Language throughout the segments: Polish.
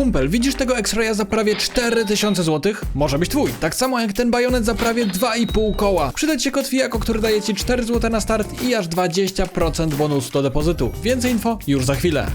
kumpel, widzisz tego X-Raya za prawie 4000 zł? Może być twój. Tak samo jak ten bajonet za prawie 2,5 koła. Przyda ci się kod FIAKO, który daje ci 4 zł na start i aż 20% bonusu do depozytu. Więcej info już za chwilę.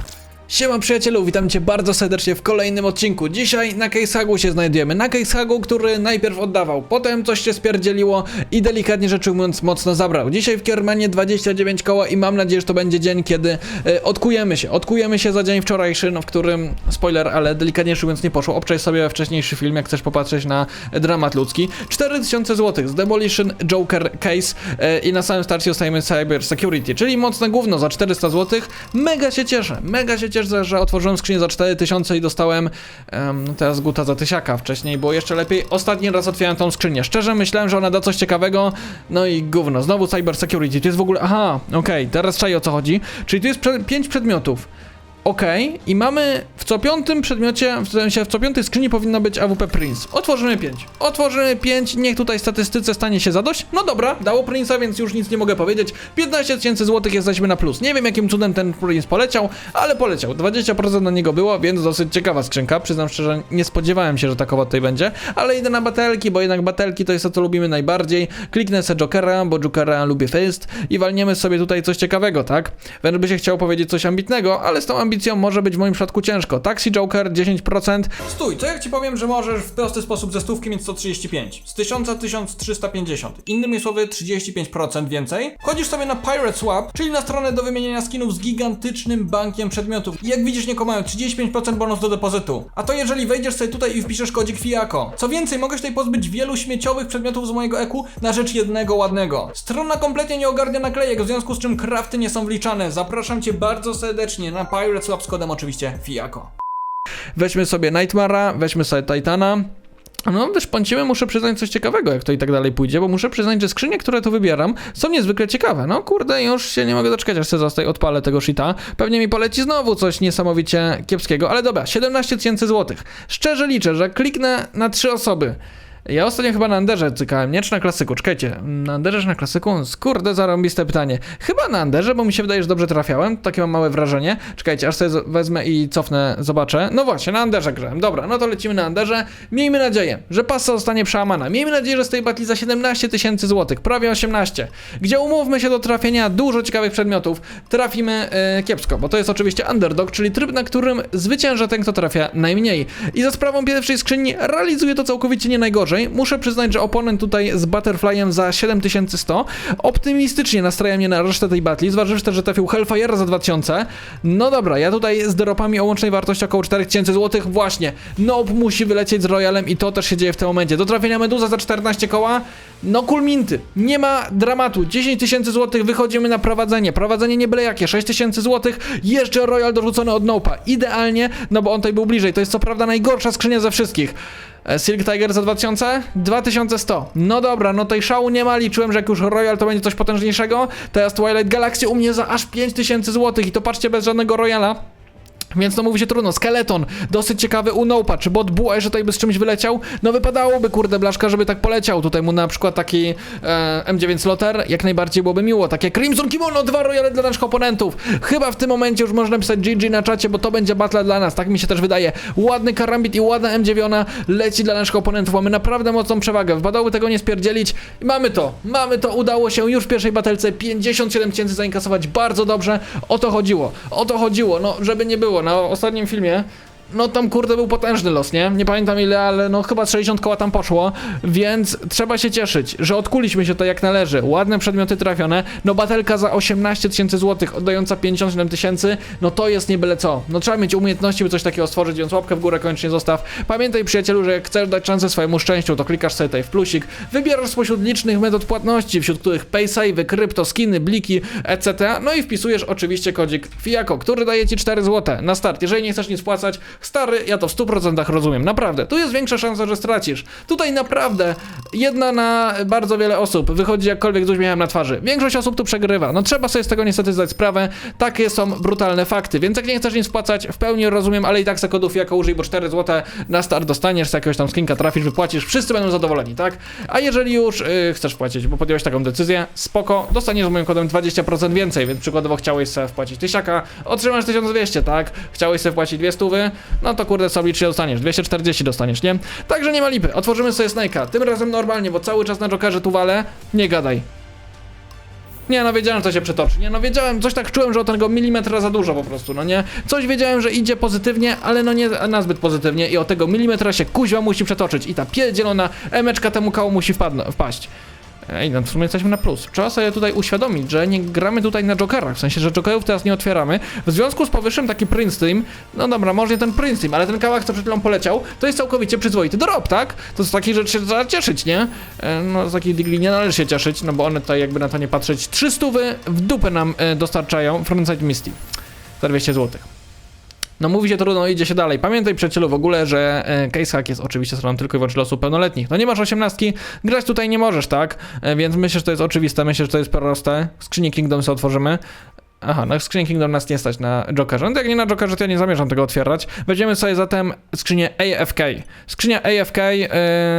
Siema przyjacielu, witam cię bardzo serdecznie w kolejnym odcinku. Dzisiaj na Casehagu się znajdujemy. Na Casehagu, który najpierw oddawał, potem coś się spierdzieliło i delikatnie rzecz ujmując mocno zabrał. Dzisiaj w Kiermanie 29 koła i mam nadzieję, że to będzie dzień, kiedy e, odkujemy się. Odkujemy się za dzień wczorajszy, no w którym, spoiler, ale delikatnie rzecz ujmując nie poszło. Obczaj sobie wcześniejszy film, jak chcesz popatrzeć na e, dramat ludzki. 4000 zł z Demolition Joker Case e, i na samym starcie dostajemy Cyber Security, czyli mocne gówno za 400 zł. Mega się cieszę, mega się cieszę, że otworzyłem skrzynię za 4000 i dostałem em, teraz guta za tysiaka. Wcześniej było jeszcze lepiej. Ostatni raz otwierałem tą skrzynię. Szczerze myślałem, że ona da coś ciekawego. No i gówno. Znowu Cyber Security. To jest w ogóle... Aha, okej, teraz czaję o co chodzi. Czyli tu jest prze... 5 przedmiotów. Okej, i mamy w co piątym przedmiocie, w sensie w co piątej skrzyni powinno być AWP Prince. Otworzymy 5. Otworzymy 5, niech tutaj statystyce stanie się zadość. No dobra, dało Prince'a, więc już nic nie mogę powiedzieć. 15 tysięcy złotych jesteśmy na plus. Nie wiem jakim cudem ten Prince poleciał, ale poleciał. 20% na niego było, więc dosyć ciekawa skrzynka. Przyznam szczerze, nie spodziewałem się, że takowa tutaj będzie, ale idę na batelki, bo jednak batelki to jest to, co lubimy najbardziej. Kliknę sobie Jokera, bo Jokera lubię first i walniemy sobie tutaj coś ciekawego, tak? Wręcz by się chciał powiedzieć coś ambitnego, ale z tą ambicją może być w moim przypadku ciężko. Taxi Joker 10%. Stój, co jak ci powiem, że możesz w prosty sposób ze stówki mieć 135, z 1000 1350. Innymi słowy 35% więcej. Wchodzisz sobie na Pirate Swap, czyli na stronę do wymieniania skinów z gigantycznym bankiem przedmiotów. I jak widzisz, nie mają 35% bonus do depozytu. A to jeżeli wejdziesz sobie tutaj i wpiszesz kodzik FIAKO. Co więcej, mogę się tutaj pozbyć wielu śmieciowych przedmiotów z mojego eku na rzecz jednego ładnego. Strona kompletnie nie ogarnia naklejek, w związku z czym crafty nie są wliczane. Zapraszam cię bardzo serdecznie na Pirate Swap z kodem oczywiście FIAKO. Weźmy sobie Nightmara, weźmy sobie Titana. No też pącimy, muszę przyznać coś ciekawego, jak to i tak dalej pójdzie, bo muszę przyznać, że skrzynie, które tu wybieram, są niezwykle ciekawe. No kurde, już się nie mogę doczekać, aż sobie zostaj odpalę tego shita. Pewnie mi poleci znowu coś niesamowicie kiepskiego, ale dobra, 17 tysięcy złotych. Szczerze liczę, że kliknę na trzy osoby. Ja ostatnio chyba na Anderze cykałem, nie? Czy na klasyku? Czekajcie, na Anderze czy na klasyku? Kurde, zarąbiste pytanie. Chyba na Anderze, bo mi się wydaje, że dobrze trafiałem, takie mam małe wrażenie. Czekajcie, aż sobie wezmę i cofnę, zobaczę. No właśnie, na Anderze grałem. Dobra, no to lecimy na Anderze. Miejmy nadzieję, że pasa zostanie przełamana. Miejmy nadzieję, że z tej batli za 17 tysięcy złotych, prawie 18. Gdzie umówmy się do trafienia dużo ciekawych przedmiotów, trafimy e, kiepsko, bo to jest oczywiście underdog, czyli tryb, na którym zwycięża ten, kto trafia najmniej. I za sprawą pierwszej skrzyni realizuje to całkowicie nie najgorzej. Muszę przyznać, że oponent tutaj z Butterflyem za 7100 optymistycznie nastraja mnie na resztę tej batli, zważywszy też, że trafił Hellfire za 2000. No dobra, ja tutaj z dropami o łącznej wartości około 4000 zł. Właśnie, Nob musi wylecieć z Royalem i to też się dzieje w tym momencie. Do trafienia Meduza za 14 koła, no kulminty. Nie ma dramatu. 10 tysięcy złotych, wychodzimy na prowadzenie. Prowadzenie nie byle jakie, 6 tysięcy złotych, jeszcze Royal dorzucony od Nopa. Idealnie, no bo on tutaj był bliżej. To jest co prawda najgorsza skrzynia ze wszystkich. E, Silk Tiger za 2000? 2100. No dobra, no tej szału nie ma. Liczyłem, że jak już Royal to będzie coś potężniejszego. Teraz Twilight Galaxy u mnie za aż 5000 zł i to patrzcie bez żadnego Royala. Więc no mówi się trudno. Skeleton, dosyć ciekawy u Nopa. Czy bot Bułaj, że tutaj by z czymś wyleciał? No wypadałoby, kurde, Blaszka, żeby tak poleciał. Tutaj mu na przykład taki e, M9 Slotter jak najbardziej byłoby miło. Takie Crimson Kimono, dwa royale dla naszych oponentów. Chyba w tym momencie już można pisać GG na czacie, bo to będzie battle dla nas. Tak mi się też wydaje. Ładny karambit i ładna M9 leci dla naszych oponentów. Mamy naprawdę mocną przewagę. Wypadałoby tego nie spierdzielić. Mamy to. Mamy to. Udało się już w pierwszej batelce 57 tysięcy zainkasować. Bardzo dobrze. O to chodziło. O to chodziło. No, żeby nie było. Na ostatnim filmie no tam kurde był potężny los, nie? Nie pamiętam ile, ale no chyba 60 koła tam poszło, więc trzeba się cieszyć, że odkuliśmy się to jak należy. Ładne przedmioty trafione, no batelka za 18 tysięcy złotych, oddająca 57 tysięcy, no to jest nie byle co. No trzeba mieć umiejętności, by coś takiego stworzyć, więc łapkę w górę koniecznie zostaw. Pamiętaj przyjacielu, że jak chcesz dać szansę swojemu szczęściu, to klikasz sobie tutaj w plusik, wybierasz spośród licznych metod płatności, wśród których paysave, krypto, skiny, bliki, etc. No i wpisujesz oczywiście kodzik FIAKO, który daje ci 4 zł na start. Jeżeli nie chcesz nic płacać, Stary, ja to w 100% rozumiem, naprawdę. Tu jest większa szansa, że stracisz. Tutaj naprawdę jedna na bardzo wiele osób wychodzi jakkolwiek z uśmiechem na twarzy. Większość osób tu przegrywa. No trzeba sobie z tego niestety zdać sprawę. Takie są brutalne fakty. Więc jak nie chcesz nic wpłacać, w pełni rozumiem, ale i tak se kodów jako użyj, bo 4 zł na start dostaniesz, z jakiegoś tam skinka trafisz, wypłacisz, wszyscy będą zadowoleni, tak? A jeżeli już yy, chcesz płacić, bo podjąłeś taką decyzję, spoko, dostaniesz z moim kodem 20% więcej, więc przykładowo chciałeś sobie wpłacić tysiaka, otrzymasz 1200, tak? Chciałeś sobie wpłacić dwie stówy, no to kurde sobie licznie dostaniesz, 240 dostaniesz, nie? Także nie ma lipy, otworzymy sobie Snake'a, tym razem normalnie, bo cały czas na Jokerze tu walę, nie gadaj. Nie, no wiedziałem, to się przetoczy. Nie, no wiedziałem, coś tak czułem, że od tego milimetra za dużo po prostu, no nie? Coś wiedziałem, że idzie pozytywnie, ale no nie nazbyt pozytywnie i od tego milimetra się kuźwa musi przetoczyć i ta pierdzielona emeczka temu kału musi wpaść. Ej, no w sumie jesteśmy na plus. Trzeba sobie tutaj uświadomić, że nie gramy tutaj na jokerach, w sensie, że jokerów teraz nie otwieramy. W związku z powyższym taki Prince Team, no dobra, może ten Prince Team, ale ten kawałek, co przed chwilą poleciał, to jest całkowicie przyzwoity dorób, tak? To z takich rzeczy się trzeba cieszyć, nie? E, No z takich digli nie należy się cieszyć, no bo one tutaj jakby na to nie patrzeć. 300 w dupę nam e, dostarczają Frontside Misty za 200 złotych. No mówi się trudno, idzie się dalej. Pamiętaj przyjacielu w ogóle, że e, case hack jest oczywiście stroną tylko i wyłącznie osób pełnoletnich. No nie masz 18, grać tutaj nie możesz, tak? E, więc myślę, że to jest oczywiste, myślę, że to jest proste. Skrzynię Kingdom sobie otworzymy. Aha, na skrzynię Kingdom nas nie stać na Jokerze. No jak nie na Jokerze, to ja nie zamierzam tego otwierać. Weźmiemy sobie zatem skrzynię AFK. Skrzynia AFK, yy,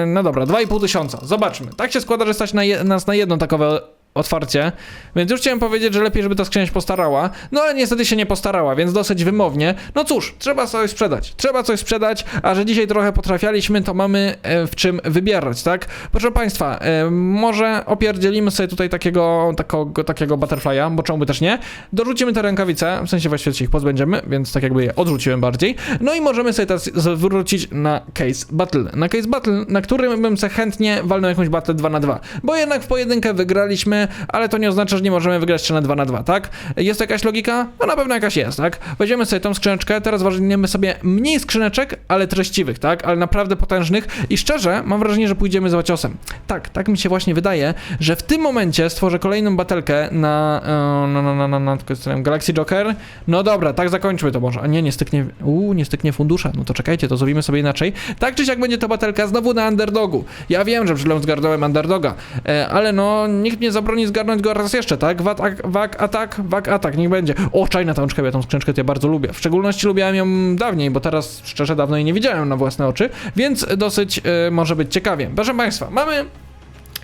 no dobra, 2,5 tysiąca. Zobaczmy. Tak się składa, że stać na nas na jedno takowe otwarcie, więc już chciałem powiedzieć, że lepiej, żeby ta skrzynia się postarała, no ale niestety się nie postarała, więc dosyć wymownie. No cóż, trzeba coś sprzedać, trzeba coś sprzedać, a że dzisiaj trochę potrafialiśmy, to mamy e, w czym wybierać, tak? Proszę Państwa, e, może opierdzielimy sobie tutaj takiego, takiego, takiego butterfly'a, bo czemu by też nie? Dorzucimy te rękawice, w sensie właściwie się ich pozbędziemy, więc tak jakby je odrzuciłem bardziej. No i możemy sobie teraz zwrócić na case battle. Na case battle, na którym bym se chętnie walnął jakąś battle 2 na 2 bo jednak w pojedynkę wygraliśmy, ale to nie oznacza, że nie możemy wygrać 3 na 2 na 2, tak? Jest jakaś logika? No na pewno jakaś jest, tak? Weźmiemy sobie tą skrzyneczkę, teraz weźmiemy sobie mniej skrzyneczek, ale treściwych, tak? Ale naprawdę potężnych i szczerze mam wrażenie, że pójdziemy za ciosem. Tak, tak mi się właśnie wydaje, że w tym momencie stworzę kolejną batelkę na, na, na, na, na, na tylko jestem Galaxy Joker. No dobra, tak zakończmy to może. A nie, nie styknie, uuu, nie styknie fundusza. No to czekajcie, to zrobimy sobie inaczej. Tak czy siak będzie to batelka znowu na underdogu. Ja wiem, że przed chwilą zgarnąłem underdoga, e, ale no nikt nie zabroni zgarnąć go raz jeszcze, tak? Wak, ak, wak atak, wak atak, niech będzie. O, czaj na tą szkępę, ja tą skrzyneczkę ja bardzo lubię. W szczególności lubiłem ją dawniej, bo teraz szczerze dawno jej nie widziałem na własne oczy, więc dosyć e, może być ciekawie. Proszę Państwa, mamy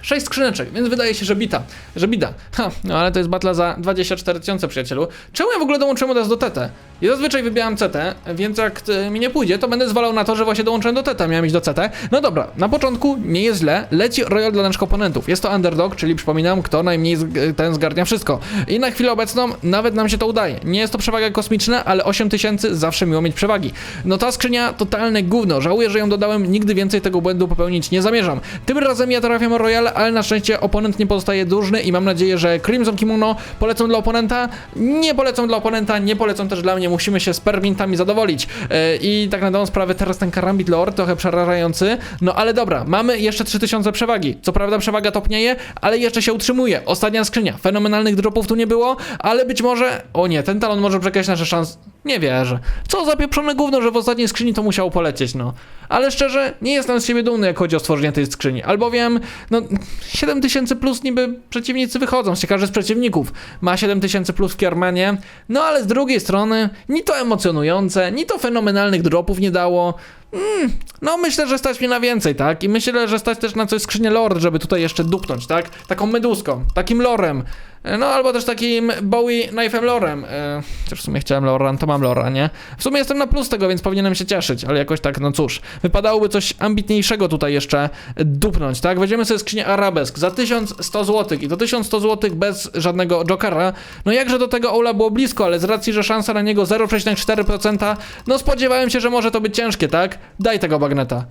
6 skrzyneczek, więc wydaje się, że bita, że bida. Ha, no ale to jest batla za 24 tysiące, przyjacielu. Czemu ja w ogóle dołączyłem od razu do TT? Ja zazwyczaj wybieram CT, więc jak y, mi nie pójdzie, to będę zwalał na to, że właśnie dołączyłem do TT, miałem iść do CT. No dobra, na początku nie jest źle, leci Royal dla naszych oponentów. Jest to underdog, czyli przypominam, kto najmniej zg- ten zgarnia wszystko. I na chwilę obecną nawet nam się to udaje. Nie jest to przewaga kosmiczna, ale 8 tysięcy zawsze miło mieć przewagi. No ta skrzynia totalne gówno, żałuję, że ją dodałem, nigdy więcej tego błędu popełnić nie zamierzam. Tym razem ja trafiam o Ale na szczęście oponent nie pozostaje dłużny i mam nadzieję, że Crimson Kimono polecą dla oponenta, nie polecą dla oponenta, nie polecą też dla mnie, musimy się z permintami zadowolić. Yy, I tak na dobrą sprawę teraz ten Karambit Lord trochę przerażający, no ale dobra, mamy jeszcze 3000 przewagi. Co prawda przewaga topnieje, ale jeszcze się utrzymuje. Ostatnia skrzynia, fenomenalnych dropów tu nie było, ale być może, o nie, ten talon może przekreślić nasze szanse. Nie wierzę. Co za pieprzone gówno, że w ostatniej skrzyni to musiało polecieć, no. Ale szczerze, nie jestem z siebie dumny, jak chodzi o stworzenie tej skrzyni. Albowiem, no, 7000 plus niby przeciwnicy wychodzą, się z przeciwników ma 7000 plus w Kiermanie, no ale z drugiej strony, ni to emocjonujące, ni to fenomenalnych dropów nie dało. Mm, no myślę, że stać mnie na więcej, tak? I myślę, że stać też na coś skrzynię Lord, żeby tutaj jeszcze dupnąć, tak? Taką meduską, takim lorem. E, No albo też takim Bowie Knife'em lorem. E, chociaż w sumie chciałem lora, to mam lora, nie? W sumie jestem na plus tego, więc powinienem się cieszyć, ale jakoś tak, no cóż. Wypadałoby coś ambitniejszego tutaj jeszcze dupnąć, tak? Weźmiemy sobie skrzynię Arabesk za 1100 zł i to 1100 zł bez żadnego jokera. No jakże do tego Ola było blisko, ale z racji, że szansa na niego 0,4%, no spodziewałem się, że może to być ciężkie, tak? Daj tego bagneta.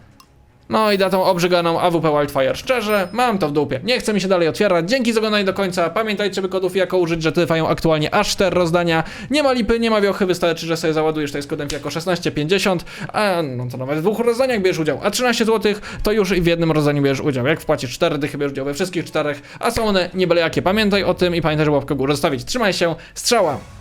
No i da tą obrzyganą AWP Wildfire. Szczerze, mam to w dupie. Nie chce mi się dalej otwierać. Dzięki za oglądanie do końca. Pamiętajcie, by kodów jako użyć, że trwają aktualnie aż 4 rozdania. Nie ma lipy, nie ma wiochy, wystarczy, że sobie załadujesz to z kodem jako 1650, a no to nawet w dwóch rozdaniach bierzesz udział. A 13 zł to już i w jednym rozdaniu bierzesz udział. Jak wpłacisz 4 dychy, bierzesz udział we wszystkich czterech, a są one nie jakie. Pamiętaj o tym i pamiętaj, że łapkę górę zostawić. Trzymaj się, strzała!